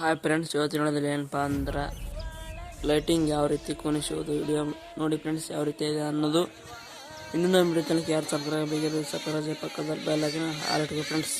Hi friends, ಇವತ್ತು ನೋಡೋದ್ರಲ್ಲಿ ಏನಪ್ಪ ಅಂದ್ರೆ ಲೈಟಿಂಗ್ ಯಾವ ರೀತಿ ಕುಣಿಸೋದು ವಿಡಿಯೋ ನೋಡಿ ಫ್ರೆಂಡ್ಸ್ ಯಾವ ರೀತಿ ಇದೆ ಅನ್ನೋದು ಇನ್ನೂ ನಮ್ಮ ವಿಡಿಯೋ ತನಕ ಯಾರು ಸಬ್ಸ್ಕ್ರೈಬ್ ಆಗಿರೋದು ಸಬ್ಸ್ಕ್ರೈಬ್ ಪಕ್ಕದಲ್ಲಿ ಬೆಲ್ ಆಗಿನ ಫ್ರೆಂಡ್ಸ್.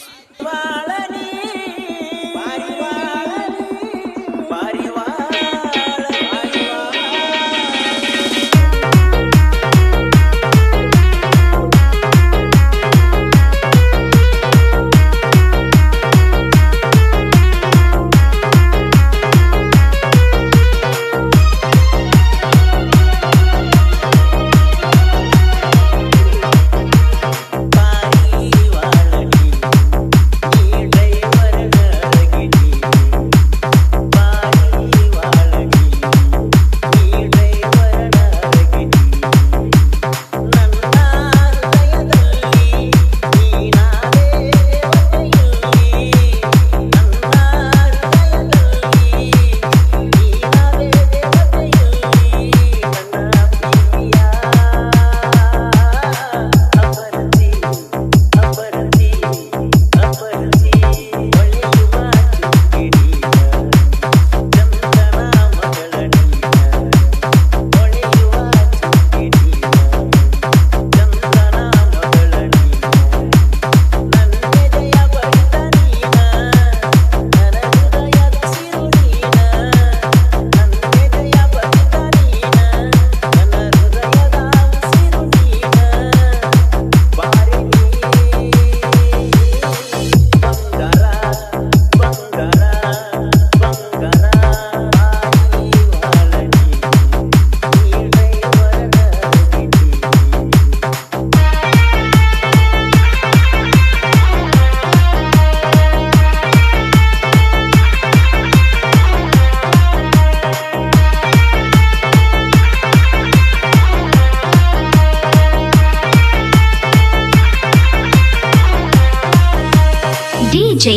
ജെ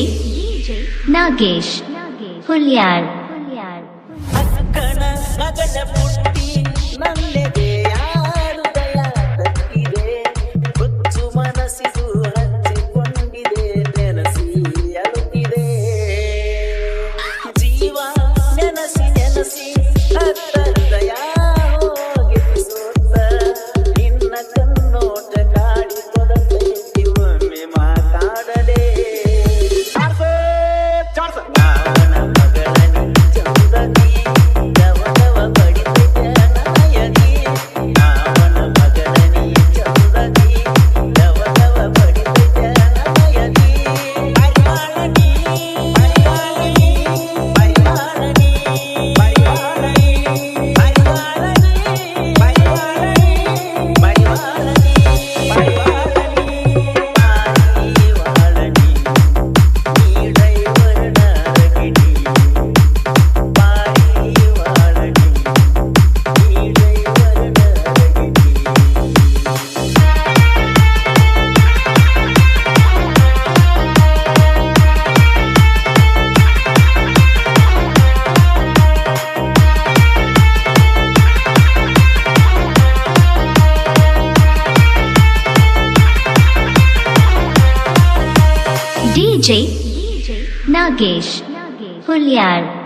നാഗേഷ് ഹുല്യാൾ അക്കണ മകന പുട്ടി നല്ലേ DJ Nagesh Hulyar